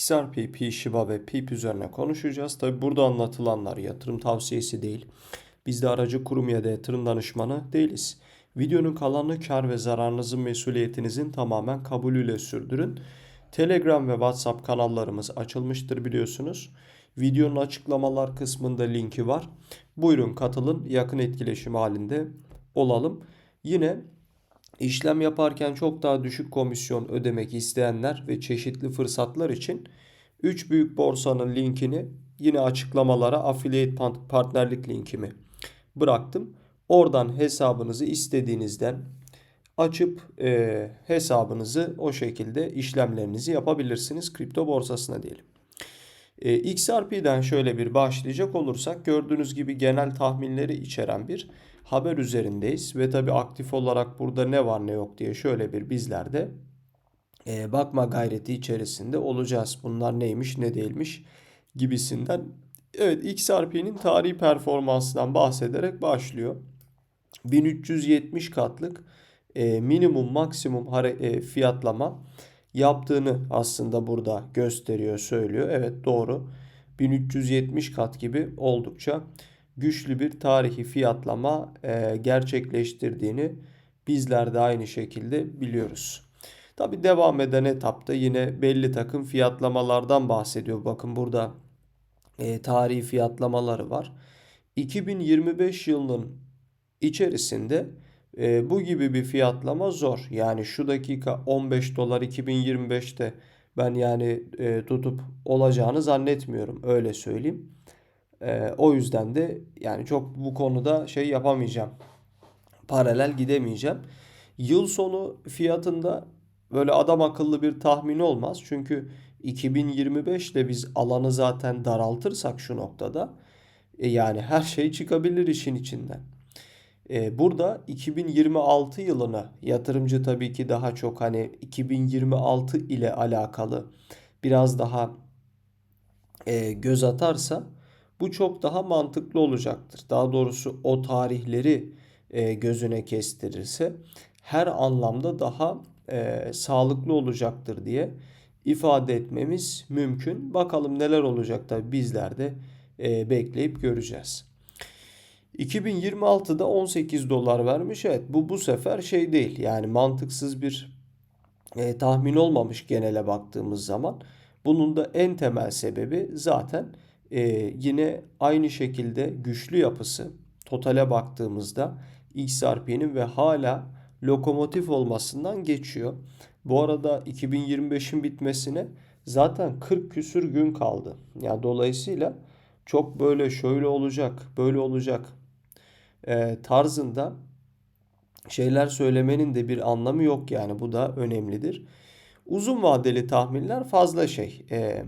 XRP, P, Shiba ve PIP üzerine konuşacağız. Tabi burada anlatılanlar yatırım tavsiyesi değil. Biz de aracı kurum ya da yatırım danışmanı değiliz. Videonun kalanını kar ve zararınızın mesuliyetinizin tamamen kabulüyle sürdürün. Telegram ve WhatsApp kanallarımız açılmıştır biliyorsunuz. Videonun açıklamalar kısmında linki var. Buyurun katılın yakın etkileşim halinde olalım. Yine işlem yaparken çok daha düşük komisyon ödemek isteyenler ve çeşitli fırsatlar için 3 büyük borsanın linkini yine açıklamalara affiliate partnerlik linkimi bıraktım. Oradan hesabınızı istediğinizden açıp e, hesabınızı o şekilde işlemlerinizi yapabilirsiniz kripto borsasına diyelim. E, XRP'den şöyle bir başlayacak olursak gördüğünüz gibi genel tahminleri içeren bir haber üzerindeyiz. Ve tabi aktif olarak burada ne var ne yok diye şöyle bir bizler de e, bakma gayreti içerisinde olacağız. Bunlar neymiş ne değilmiş gibisinden. Evet XRP'nin tarihi performansından bahsederek başlıyor. 1370 katlık e, minimum maksimum e, fiyatlama yaptığını aslında burada gösteriyor, söylüyor. Evet doğru. 1370 kat gibi oldukça güçlü bir tarihi fiyatlama e, gerçekleştirdiğini bizler de aynı şekilde biliyoruz. Tabi devam eden etapta yine belli takım fiyatlamalardan bahsediyor. Bakın burada e, tarihi fiyatlamaları var. 2025 yılının içerisinde e, bu gibi bir fiyatlama zor. Yani şu dakika 15 dolar 2025'te ben yani tutup olacağını zannetmiyorum. Öyle söyleyeyim. E, o yüzden de yani çok bu konuda şey yapamayacağım. Paralel gidemeyeceğim. Yıl sonu fiyatında böyle adam akıllı bir tahmin olmaz. Çünkü 2025 ile biz alanı zaten daraltırsak şu noktada e, yani her şey çıkabilir işin içinden. E, burada 2026 yılına yatırımcı tabii ki daha çok hani 2026 ile alakalı biraz daha e, göz atarsa bu çok daha mantıklı olacaktır. Daha doğrusu o tarihleri e, gözüne kestirirse her anlamda daha e, sağlıklı olacaktır diye ifade etmemiz mümkün. Bakalım neler olacak da bizler de e, bekleyip göreceğiz. 2026'da 18 dolar vermiş. Evet bu bu sefer şey değil. Yani mantıksız bir e, tahmin olmamış genele baktığımız zaman. Bunun da en temel sebebi zaten e, yine aynı şekilde güçlü yapısı. Totale baktığımızda XRP'nin ve hala lokomotif olmasından geçiyor. Bu arada 2025'in bitmesine zaten 40 küsür gün kaldı. Yani dolayısıyla çok böyle şöyle olacak, böyle olacak e, tarzında şeyler söylemenin de bir anlamı yok yani bu da önemlidir. Uzun vadeli tahminler fazla şey. E,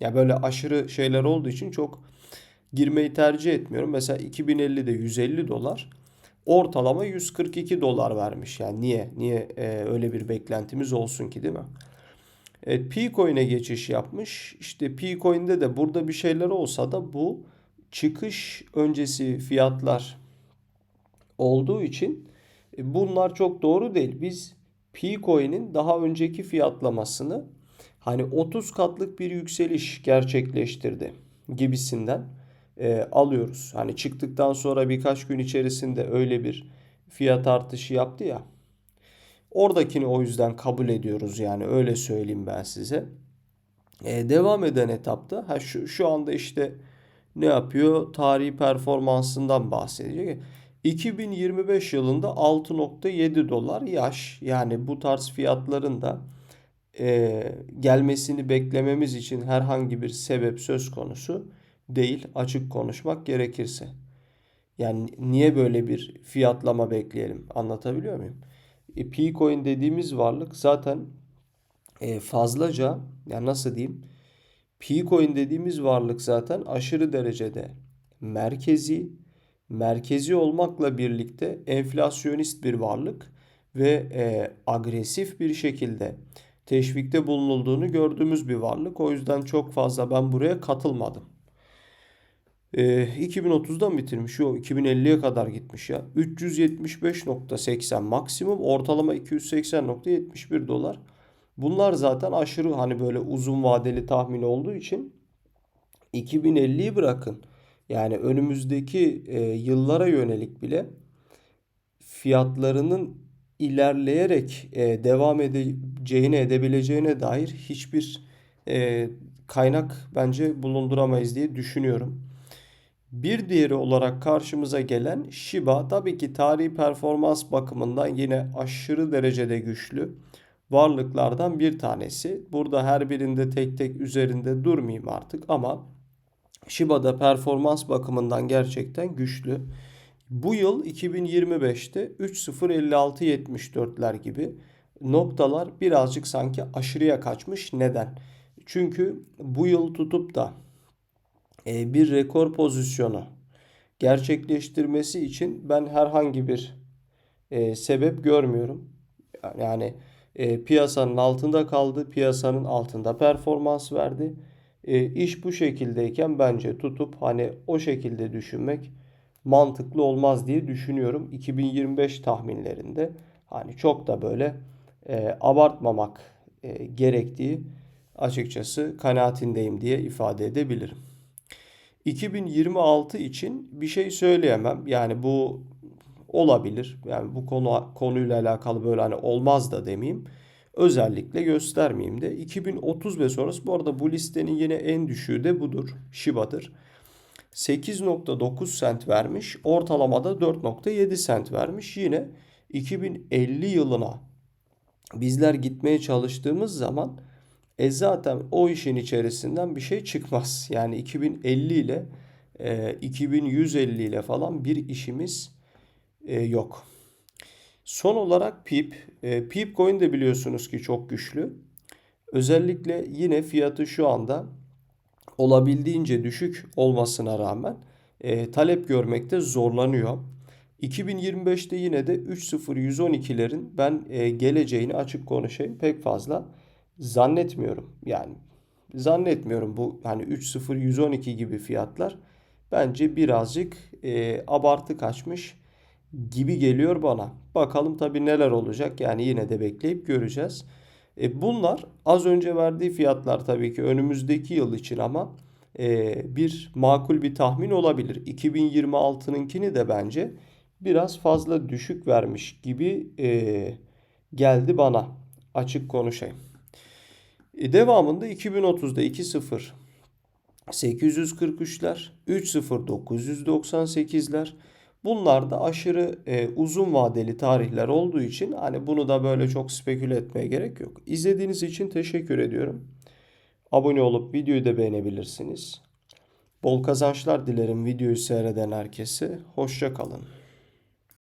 ya böyle aşırı şeyler olduğu için çok girmeyi tercih etmiyorum. Mesela 2050'de 150 dolar ortalama 142 dolar vermiş. Yani niye? Niye e, öyle bir beklentimiz olsun ki değil mi? Evet, P-Coin'e geçiş yapmış. İşte P-Coin'de de burada bir şeyler olsa da bu çıkış öncesi fiyatlar olduğu için e, bunlar çok doğru değil. Biz P-Coin'in daha önceki fiyatlamasını hani 30 katlık bir yükseliş gerçekleştirdi gibisinden e, alıyoruz. Hani çıktıktan sonra birkaç gün içerisinde öyle bir fiyat artışı yaptı ya. Oradakini o yüzden kabul ediyoruz yani öyle söyleyeyim ben size. E, devam eden etapta ha şu, şu anda işte ne yapıyor? Tarihi performansından bahsedecek. 2025 yılında 6.7 dolar yaş yani bu tarz fiyatların da e, gelmesini beklememiz için herhangi bir sebep söz konusu değil açık konuşmak gerekirse. Yani niye böyle bir fiyatlama bekleyelim anlatabiliyor muyum? E, P-Coin dediğimiz varlık zaten e, fazlaca yani nasıl diyeyim P-Coin dediğimiz varlık zaten aşırı derecede merkezi merkezi olmakla birlikte enflasyonist bir varlık ve e, agresif bir şekilde teşvikte bulunulduğunu gördüğümüz bir varlık. O yüzden çok fazla ben buraya katılmadım. E, 2030'dan bitirmiş. O 2050'ye kadar gitmiş ya. 375.80 maksimum ortalama 280.71 dolar. Bunlar zaten aşırı hani böyle uzun vadeli tahmin olduğu için 2050'yi bırakın. Yani önümüzdeki e, yıllara yönelik bile fiyatlarının ilerleyerek e, devam edeceğine edebileceğine dair hiçbir e, kaynak bence bulunduramayız diye düşünüyorum. Bir diğeri olarak karşımıza gelen Shiba tabii ki tarihi performans bakımından yine aşırı derecede güçlü varlıklardan bir tanesi. Burada her birinde tek tek üzerinde durmayayım artık ama Shiba'da performans bakımından gerçekten güçlü. Bu yıl 2025'te 3.056.74'ler gibi noktalar birazcık sanki aşırıya kaçmış. Neden? Çünkü bu yıl tutup da e, bir rekor pozisyonu gerçekleştirmesi için ben herhangi bir e, sebep görmüyorum. Yani e, piyasanın altında kaldı, piyasanın altında performans verdi. İş bu şekildeyken bence tutup hani o şekilde düşünmek mantıklı olmaz diye düşünüyorum. 2025 tahminlerinde hani çok da böyle e, abartmamak e, gerektiği açıkçası kanaatindeyim diye ifade edebilirim. 2026 için bir şey söyleyemem. Yani bu olabilir. Yani bu konu konuyla alakalı böyle hani olmaz da demeyeyim. Özellikle göstermeyeyim de. 2030 ve sonrası bu arada bu listenin yine en düşüğü de budur. Shiba'dır. 8.9 sent vermiş. Ortalamada 4.7 sent vermiş. Yine 2050 yılına bizler gitmeye çalıştığımız zaman e zaten o işin içerisinden bir şey çıkmaz. Yani 2050 ile e, 2150 ile falan bir işimiz e, yok. Son olarak PIP. E, PIP coin de biliyorsunuz ki çok güçlü. Özellikle yine fiyatı şu anda olabildiğince düşük olmasına rağmen e, talep görmekte zorlanıyor. 2025'te yine de 3.0-112'lerin ben e, geleceğini açık konuşayım pek fazla zannetmiyorum. Yani zannetmiyorum bu hani 3.0-112 gibi fiyatlar bence birazcık e, abartı kaçmış gibi geliyor bana. Bakalım tabii neler olacak yani yine de bekleyip göreceğiz. E, bunlar az önce verdiği fiyatlar tabii ki önümüzdeki yıl için ama e, bir makul bir tahmin olabilir. 2026'nınkini de bence biraz fazla düşük vermiş gibi e, geldi bana açık konuşayım. E, devamında 2030'da 2.0 843'ler, 3.0 998'ler. Bunlar da aşırı e, uzun vadeli tarihler olduğu için hani bunu da böyle çok speküle etmeye gerek yok. İzlediğiniz için teşekkür ediyorum. Abone olup videoyu da beğenebilirsiniz. Bol kazançlar dilerim videoyu seyreden herkese. Hoşça kalın.